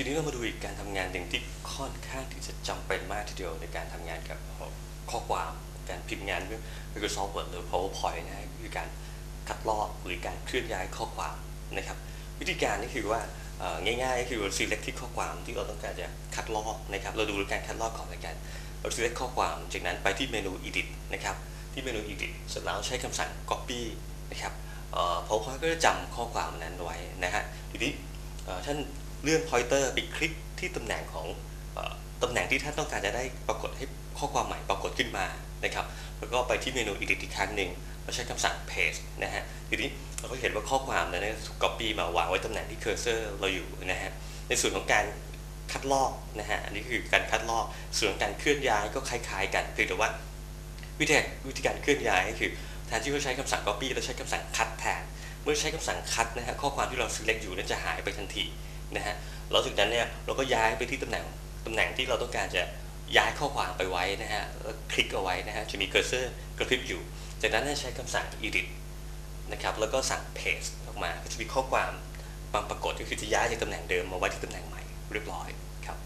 ทีนี้เรามาดูอีกการทำงานหนึ่งที่ค่อนข้างที่จะจำเป็นมากทีเดียวในการทำงานกับข้อความการพิมพ์งานด้วย Microsoft Word หรือ PowerPoint นะคือการคัดลอกหรือการเคลื่อนย้ายข้อความนะครับ วิธีการนี่คือว่าง่ายๆก็คือ select ที่ข้อความที่เราต้องการจะคัดลอกนะครับ เราดูการคัดลอกก่อนในการเรา select ข้อความ จากนั้นไปที่เมนู edit นะครับ ที่เมนู edit เสร็จแล้วใช้คำสั่ง copy นะครับเอ่อ PowerPoint ก็จะจำข้อความนั้นไว้นะฮะทีนี้ท่าน เลื่อน pointer ไปคลิกที่ตำแหน่งของตำแหน่งที่ท่านต้องการจะได้ปรากฏให้ข้อความใหม่ปรากฏขึ้นมานะครับ แล้วก็ไปที่เมนู edit อีกครั้งหนึ่งเราใช้คำสั่ง paste นะฮะ ทีนี้เราก็เห็นว่าข้อความนั้นถูก copy มาวางไว้ตำแหน่งที่ cursor เราอยู่นะฮะ ในส่วนของการคัดลอกนะฮะ อันนี้คือการคัดลอก ส่วนการเคลื่อนย้ายก็คล้าย ๆ กันเพียงแต่ว่าวิธีวิธีการเคลื่อนย้ายคือแทนที่จะใช้คำสั่ง copy เราใช้คำสั่ง cut แทน เมื่อใช้คำสั่ง cut นะฮะข้อความที่เรา select อยู่นั้นจะหายไปทันที นะฮะแล้วจากนั้นเนี่ยเราก็ย้ายไปที่ตำแหน่งตำแหน่งที่เราต้องการจะย้ายข้อความไปไว้นะฮะแล้วคลิกเอาไว้นะฮะจะมีเคอร์เซอร์กระพริบอยู่ จากนั้นให้ใช้คำสั่ง edit นะครับแล้วก็สั่ง paste ออกมาก็จะมีข้อความบางปรากฏก็คือจะย้ายจากตำแหน่งเดิมมาไว้ที่ตำแหน่งใหม่เรียบร้อยครับ